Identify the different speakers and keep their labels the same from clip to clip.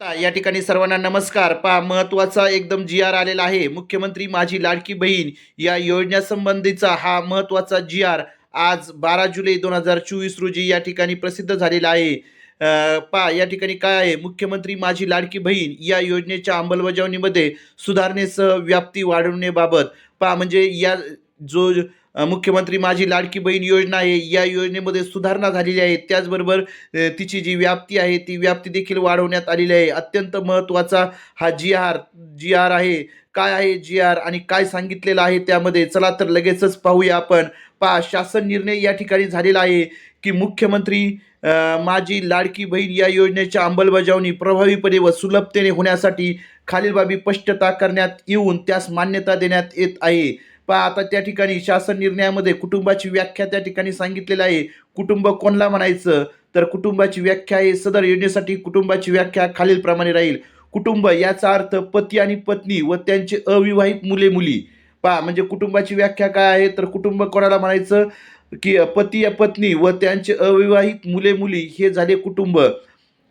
Speaker 1: या ठिकाणी सर्वांना नमस्कार. पहा महत्त्वाचा एकदम जी आर आलेला आहे. मुख्यमंत्री माझी लाडकी बहीण या योजनेसंबंधीचा हा महत्त्वाचा जी आर आज बारा जुलै दोन हजार चोवीस रोजी या ठिकाणी प्रसिद्ध झालेला आहे. पा पहा या ठिकाणी काय आहे? मुख्यमंत्री माझी लाडकी बहीण या योजनेच्या अंमलबजावणीमध्ये सुधारणेसह व्याप्ती वाढवण्याबाबत पहा म्हणजे या जो मुख्यमंत्री माझी लाडकी बहीण योजना आहे या योजनेमध्ये सुधारणा झालेली आहे. त्याचबरोबर तिची जी व्याप्ती आहे ती व्याप्ती देखील वाढवण्यात आलेली आहे. अत्यंत महत्त्वाचा हा जी आर जी आर आहे. काय आहे जी आर आणि काय सांगितलेलं आहे त्यामध्ये चला तर लगेचच पाहूया आपण. पहा शासन निर्णय या ठिकाणी झालेला आहे की मुख्यमंत्री माझी लाडकी बहीण या योजनेच्या अंमलबजावणी प्रभावीपणे व सुलभतेने होण्यासाठी खालील बाबी स्पष्टता करण्यात येऊन त्यास मान्यता देण्यात येत आहे. पहा आता त्या ठिकाणी शासन निर्णयामध्ये कुटुंबाची व्याख्या त्या ठिकाणी सांगितलेलं आहे. कुटुंब कोणला म्हणायचं? तर कुटुंबाची व्याख्या हे सदर योजनेसाठी कुटुंबाची व्याख्या खालीलप्रमाणे राहील. कुटुंब याचा अर्थ पती आणि पत्नी व त्यांचे अविवाहित मुले मुली. पहा म्हणजे कुटुंबाची व्याख्या काय आहे? तर कुटुंब कोणाला म्हणायचं? की पती या पत्नी व त्यांचे अविवाहित मुले मुली हे झाले कुटुंब.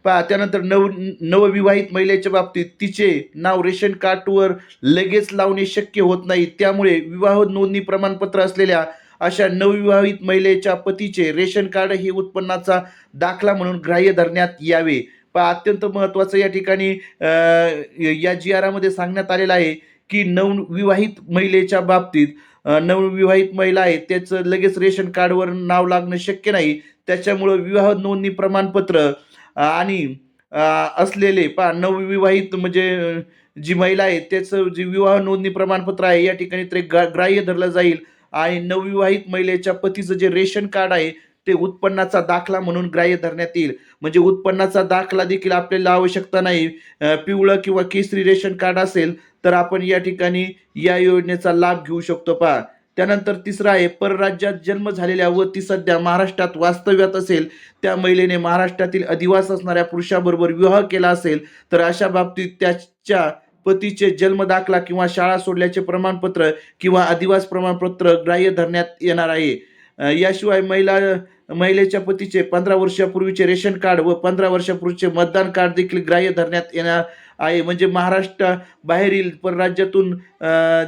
Speaker 1: पहा त्यानंतर नव नवविवाहित महिलेच्या बाबतीत तिचे नाव रेशन कार्डवर लगेच लावणे शक्य होत नाही. त्यामुळे विवाह नोंदणी प्रमाणपत्र असलेल्या अशा नवविवाहित महिलेच्या पतीचे रेशन कार्ड हे उत्पन्नाचा दाखला म्हणून ग्राह्य धरण्यात यावे. पहा अत्यंत महत्त्वाचं या ठिकाणी या जी आरामध्ये सांगण्यात आलेलं आहे की नवविवाहित महिलेच्या बाबतीत नवविवाहित महिला आहे त्याचं लगेच रेशन कार्डवर नाव लागणं शक्य नाही. त्याच्यामुळं विवाह नोंदणी प्रमाणपत्र आणि असलेले पहा नवविवाहित म्हणजे जी महिला आहे त्याचं जे विवाह नोंदणी प्रमाणपत्र आहे या ठिकाणी ते ग्रा ग्राह्य धरलं जाईल. आणि नवविवाहित महिलेच्या पतीचं जे रेशन कार्ड आहे ते उत्पन्नाचा दाखला म्हणून ग्राह्य धरण्यात येईल. म्हणजे उत्पन्नाचा दाखला देखील आपल्याला आवश्यकता नाही. पिवळं किंवा केसरी रेशन कार्ड असेल तर आपण या ठिकाणी या योजनेचा लाभ घेऊ शकतो पहा. त्यानंतर तिसरं आहे परराज्यात जन्म झालेल्या व ती सध्या महाराष्ट्रात वास्तव्यात असेल त्या महिलेने महाराष्ट्रातील अधिवास असणाऱ्या पुरुषाबरोबर विवाह केला असेल तर अशा बाबतीत त्याच्या पतीचे जन्म दाखला किंवा शाळा सोडल्याचे प्रमाणपत्र किंवा अधिवास प्रमाणपत्र ग्राह्य धरण्यात येणार आहे. याशिवाय महिला महिलेच्या पतीचे पंधरा वर्षापूर्वीचे रेशन कार्ड व पंधरा वर्षापूर्वीचे मतदान कार्ड देखील ग्राह्य धरण्यात येणार आहे. म्हणजे महाराष्ट्र बाहेरील परराज्यातून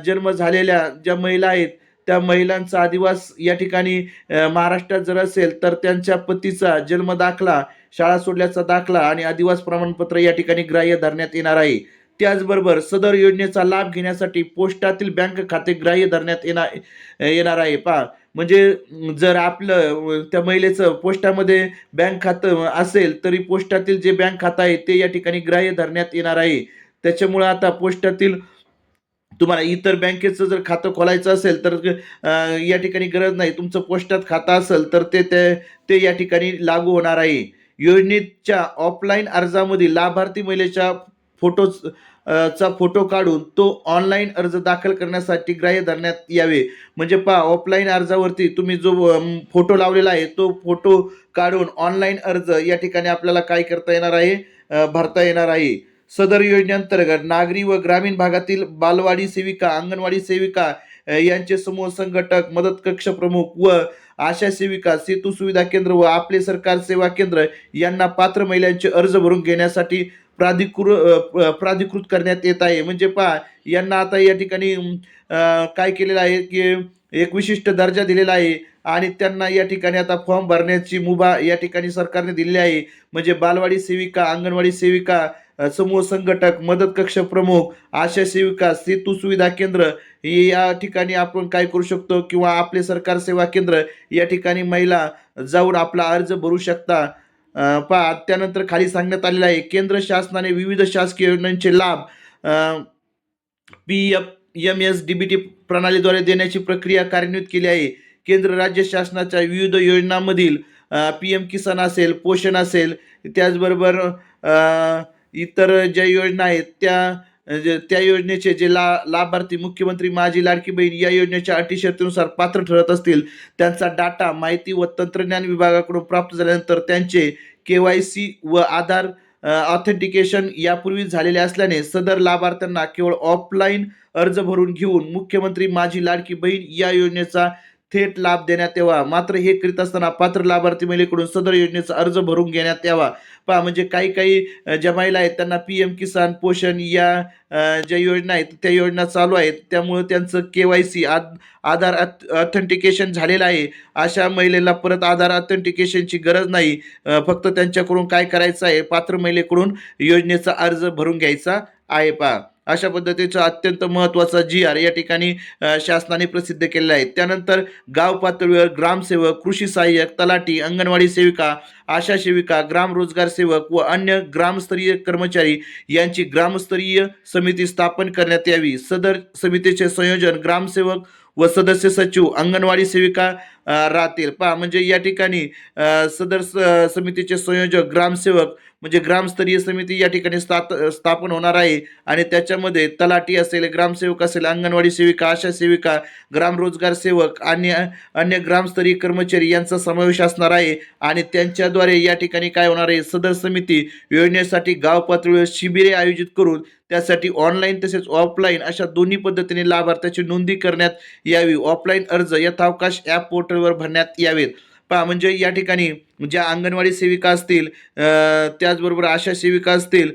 Speaker 1: जन्म झालेल्या ज्या महिला आहेत त्या महिलांचा आदिवास या ठिकाणी महाराष्ट्रात जर असेल तर त्यांच्या पतीचा जन्म दाखला शाळा सोडल्याचा दाखला आणि आदिवास प्रमाणपत्र या ठिकाणी ग्राह्य धरण्यात येणार आहे. त्याचबरोबर सदर योजनेचा लाभ घेण्यासाठी पोस्टातील बँक खाते ग्राह्य धरण्यात येणार येणार आहे. पहा म्हणजे जर आपलं त्या महिलेचं पोस्टामध्ये बँक खातं असेल तरी पोस्टातील जे बँक खातं आहे ते या ठिकाणी ग्राह्य धरण्यात येणार आहे. त्याच्यामुळं आता पोस्टातील तुम्हाला इतर बँकेचं जर खातं खोलायचं असेल तर या ठिकाणी गरज नाही. तुमचं पोस्टात खातं असेल तर ते ते ते या ठिकाणी लागू होणार आहे. योजनेच्या ऑफलाईन अर्जामध्ये लाभार्थी महिलेच्या फोटो चा फोटो काढून तो ऑनलाईन अर्ज दाखल करण्यासाठी ग्राह्य धरण्यात यावे. म्हणजे पहा ऑफलाईन अर्जावरती तुम्ही जो फोटो लावलेला आहे तो फोटो काढून ऑनलाईन अर्ज या ठिकाणी आपल्याला काय करता येणार आहे? भरता येणार आहे. सदर योजनेअंतर्गत नागरी व ग्रामीण भागातील बालवाडी सेविका अंगणवाडी सेविका यांचे समूह संघटक मदत कक्ष प्रमुख व आशा सेविका सेतू सुविधा केंद्र व आपले सरकार सेवा केंद्र यांना पात्र महिलांचे अर्ज भरून घेण्यासाठी प्राधिकृ प्राधिकृत करण्यात येत आहे. म्हणजे पहा यांना आता या ठिकाणी काय केलेलं आहे की एक विशिष्ट दर्जा दिलेला आहे आणि त्यांना या ठिकाणी आता फॉर्म भरण्याची मुभा या ठिकाणी सरकारने दिलेली आहे. म्हणजे बालवाडी सेविका अंगणवाडी सेविका समूह संघटक मदत कक्ष प्रमुख आशा सेविका सेतू सुविधा केंद्र हे या ठिकाणी आपण काय करू शकतो? किंवा आपले सरकार सेवा केंद्र या ठिकाणी महिला जाऊन आपला अर्ज भरू शकता. पहा त्यानंतर खाली सांगण्यात आलेलं आहे केंद्र शासनाने विविध शासकीय योजनांचे लाभ P F M S D B T प्रणालीद्वारे देण्याची प्रक्रिया कार्यान्वित केली आहे. केंद्र राज्य शासनाच्या विविध योजनांमधील पी एम किसान असेल पोषण असेल त्याचबरोबर इतर ज्या योजना आहेत त्या त्या योजनेचे जे ला लाभार्थी मुख्यमंत्री माझी लाडकी बहीण या योजनेच्या अटी शर्तीनुसार पात्र ठरत असतील त्यांचा डाटा माहिती व तंत्रज्ञान विभागाकडून प्राप्त झाल्यानंतर त्यांचे के वाय सी व आधार ऑथेंटिकेशन यापूर्वी झालेले असल्याने सदर लाभार्थ्यांना केवळ ऑफलाईन अर्ज भरून घेऊन मुख्यमंत्री माझी लाडकी बहीण या योजनेचा थेट लाभ देण्यात यावा. मात्र हे करीत असताना पात्र लाभार्थी महिलेकडून सदर योजनेचा अर्ज भरून घेण्यात यावा. पहा म्हणजे काही काही ज्या महिला आहेत त्यांना पी एम किसान पोषण या ज्या योजना आहेत त्या योजना चालू आहेत. त्यामुळं त्यांचं के वाय सी आद आधार ऑथेंटिकेशन झालेलं आहे. अशा महिलेला परत आधार ऑथेंटिकेशनची गरज नाही. फक्त त्यांच्याकडून काय करायचं आहे? पात्र महिलेकडून योजनेचा अर्ज भरून घ्यायचा आहे पहा. अशा पद्धतीचा अत्यंत महत्त्वाचा जी आर या ठिकाणी शासनाने प्रसिद्ध केलेला आहे. त्यानंतर गाव पातळीवर ग्रामसेवक कृषी सहाय्यक तलाठी अंगणवाडी सेविका आशा सेविका ग्राम रोजगार सेवक व अन्य ग्रामस्तरीय कर्मचारी यांची ग्रामस्तरीय समिती स्थापन करण्यात यावी. सदर समितीचे संयोजन ग्रामसेवक व सदस्य सचिव अंगणवाडी सेविका राहतील. पहा म्हणजे या ठिकाणी सदर स- समितीचे संयोजक ग्रामसेवक म्हणजे ग्रामस्तरीय समिती या ठिकाणी स्थात स्थापन होणार आहे. आणि त्याच्यामध्ये तलाठी असेल ग्रामसेवक असेल अंगणवाडी सेविका आशा सेविका ग्रामरोजगार सेवक आणि अन्य ग्रामस्तरीय कर्मचारी यांचा समावेश असणार आहे. आणि त्यांच्याद्वारे या ठिकाणी काय होणार आहे? सदर समिती योजनेसाठी गाव पातळीवर शिबिरे आयोजित करून त्यासाठी ऑनलाईन तसेच ऑफलाईन अशा दोन्ही पद्धतीने लाभार्थ्याची नोंदणी करण्यात यावी. ऑफलाईन अर्ज यथावकाश ॲप पोर्टलवर भरण्यात यावेत. पहा म्हणजे या ठिकाणी ज्या अंगणवाडी सेविका असतील त्याचबरोबर आशा सेविका असतील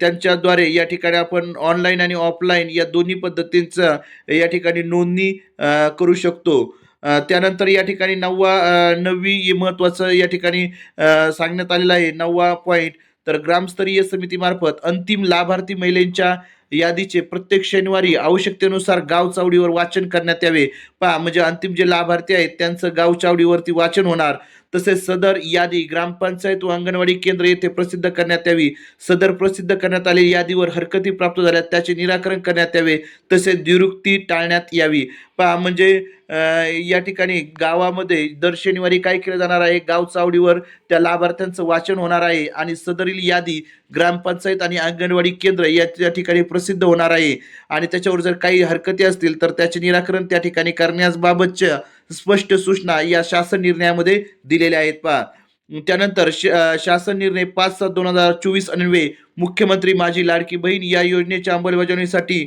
Speaker 1: त्यांच्याद्वारे या ठिकाणी आपण ऑनलाईन आणि ऑफलाईन या दोन्ही पद्धतींचं या ठिकाणी नोंदणी करू शकतो. त्यानंतर या ठिकाणी नववा नववी महत्त्वाचं या ठिकाणी सांगण्यात आलेलं आहे नववा पॉईंट तर ग्रामस्तरीय समितीमार्फत अंतिम लाभार्थी महिलेंच्या यादीचे प्रत्येक शनिवारी आवश्यकतेनुसार गाव चावडीवर वाचन करण्यात यावे. पहा म्हणजे अंतिम जे लाभार्थी आहेत त्यांचं गाव चावडीवरती वाचन होणार. तसेच सदर यादी ग्रामपंचायत व अंगणवाडी केंद्र येथे प्रसिद्ध करण्यात यावी. सदर प्रसिद्ध करण्यात आलेली यादीवर हरकती प्राप्त झाल्यास त्याचे निराकरण करण्यात यावे तसेच दुरुक्ती टाळण्यात यावी. पहा म्हणजे या ठिकाणी गावामध्ये दर शनिवारी काय केलं जाणार आहे? गाव चावडीवर त्या लाभार्थ्यांचं वाचन होणार आहे आणि सदरील यादी ग्रामपंचायत आणि अंगणवाडी केंद्र या त्या ठिकाणी प्रसिद्ध होणार आहे. आणि त्याच्यावर जर काही हरकती असतील तर त्याचे निराकरण त्या ठिकाणी करण्याबाबतच्या स्पष्ट सूचना या शासन निर्णयामध्ये दिलेल्या आहेत. पहा. त्यानंतर शासन निर्णय पाच सात दोन हजार चोवीस अन्वे मुख्यमंत्री माझी लाडकी बहीण या योजनेच्या अंमलबजावणीसाठी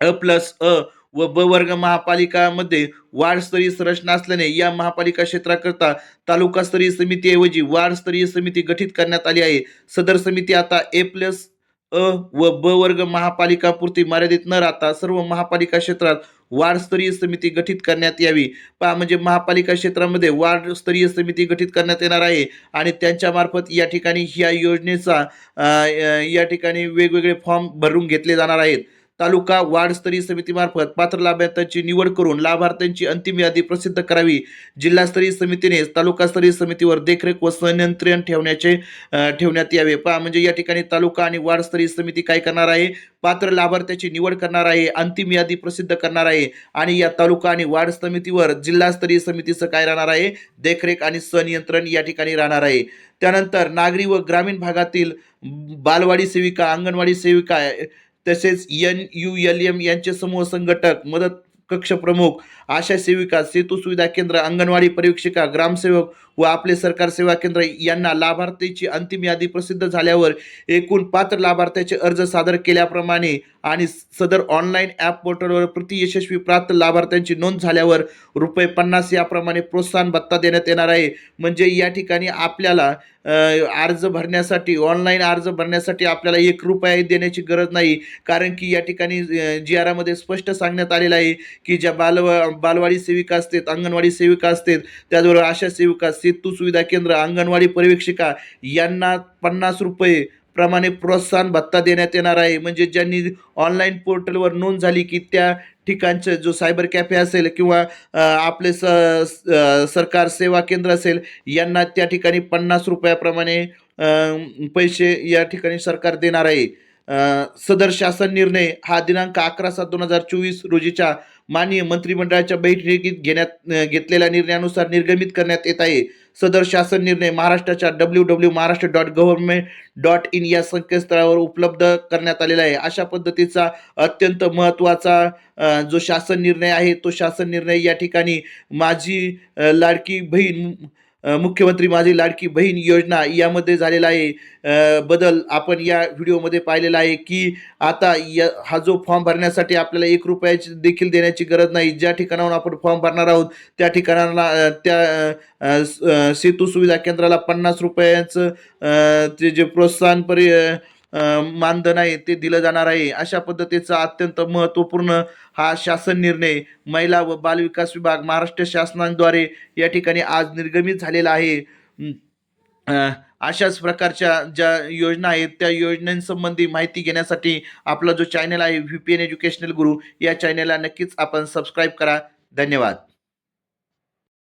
Speaker 1: अ प्लस अ व ब वर्ग महापालिकामध्ये वार्डस्तरीय संरचना असल्याने या महापालिका क्षेत्राकरता तालुकास्तरीय समितीऐवजी वार्डस्तरीय समिती गठीत करण्यात आली आहे. सदर समिती आता ए प्लस अ व ब वर्ग महापालिकापुरती मर्यादित न राहता सर्व महापालिका क्षेत्रात वार्डस्तरीय समिती गठीत करण्यात यावी. पहा म्हणजे महापालिका क्षेत्रामध्ये वार्डस्तरीय समिती गठीत करण्यात येणार आहे आणि त्यांच्यामार्फत या ठिकाणी ह्या योजनेचा या ठिकाणी वेगवेगळे फॉर्म भरून घेतले जाणार आहेत. तालुका वार्डस्तरीय समितीमार्फत पात्र लाभार्थ्यांची निवड करून लाभार्थ्यांची अंतिम यादी प्रसिद्ध करावी. जिल्हास्तरीय समितीने तालुकास्तरीय समितीवर देखरेख व संनियंत्रण ठेवण्याचे ठेवण्यात यावे. पहा म्हणजे या ठिकाणी तालुका आणि वार्डस्तरीय समिती काय करणार आहे? पात्र लाभार्थ्याची निवड करणार आहे अंतिम यादी प्रसिद्ध करणार आहे आणि या तालुका आणि वार्ड समितीवर जिल्हास्तरीय समितीचं काय राहणार आहे? देखरेख आणि संनियंत्रण या ठिकाणी राहणार आहे. त्यानंतर नागरी व ग्रामीण भागातील बालवाडी सेविका अंगणवाडी सेविका तसेच एन यू एल एम यांचे समूह संघटक मदत कक्ष प्रमुख आशा सेविका सेतू सुविधा केंद्र अंगणवाडी परीक्षिका ग्रामसेवक व आपले सरकार सेवा केंद्र यांना लाभार्थीची अंतिम यादी प्रसिद्ध झाल्यावर एकूण पात्र लाभार्थ्याचे अर्ज सादर केल्याप्रमाणे आणि सदर ऑनलाईन ॲप पोर्टलवर प्रति यशस्वी प्राप्त लाभार्थ्यांची नोंद झाल्यावर रुपये पन्नास याप्रमाणे प्रोत्साहन भत्ता देण्यात येणार आहे. म्हणजे या ठिकाणी आपल्याला अर्ज भरण्यासाठी ऑनलाईन अर्ज भरण्यासाठी आपल्याला एक रुपया देण्याची गरज नाही. कारण की या ठिकाणी जी आरामध्ये स्पष्ट सांगण्यात आलेलं आहे की ज्या बाल बालवाडी सेविका असतात अंगणवाडी सेविका असतात त्याचबरोबर आशा सेविका सेतू सुविधा केंद्र अंगणवाडी पर्यवेक्षिका यांना पन्नास रुपये प्रमाणे प्रोत्साहन भत्ता देण्यात येणार आहे. म्हणजे ज्यांनी ऑनलाईन पोर्टलवर नोंद झाली की त्या ठिकाणचं जो सायबर कॅफे असेल किंवा आपले स सरकार सेवा केंद्र असेल यांना त्या ठिकाणी पन्नास रुपयाप्रमाणे पैसे या ठिकाणी सरकार देणार आहे. सदर शासन निर्णय हा दिनांक अकरा सात दोन हजार चोवीस रोजीच्या माननीय मंत्रिमंडळाच्या बैठकीत घेण्यात घेतलेल्या निर्णयानुसार निर्गमित करण्यात येत आहे. सदर शासन निर्णय महाराष्ट्राच्या W W Maharashtra dot government dot in या संकेतस्थळावर उपलब्ध करण्यात आलेला आहे. अशा पद्धतीचा अत्यंत महत्त्वाचा जो शासन निर्णय आहे तो शासन निर्णय या ठिकाणी माझी लाडकी बहीण मुख्यमंत्री माझी लाडकी बहीण योजना यामध्ये झालेला आहे. बदल आपण या व्हिडिओमध्ये पाहिलेला आहे की आता या हा जो फॉर्म भरण्यासाठी आपल्याला एक रुपयाची देखील देण्याची गरज नाही. ज्या ठिकाणाहून आपण फॉर्म भरणार आहोत त्या ठिकाणाला त्या सेतू सुविधा केंद्राला पन्नास रुपयाचं ते जे प्रोत्साहन परि मानधन आहे ते दिलं जाणार आहे. अशा पद्धतीचा अत्यंत महत्त्वपूर्ण हा शासन निर्णय महिला व बालविकास विभाग महाराष्ट्र शासनाद्वारे या ठिकाणी आज निर्गमित झालेला आहे. अशाच प्रकारच्या ज्या योजना आहेत त्या योजनांसंबंधी माहिती घेण्यासाठी आपला जो चॅनल आहे व्ही पी एन एज्युकेशनल गुरु या चॅनलला नक्कीच आपण सबस्क्राईब करा. धन्यवाद.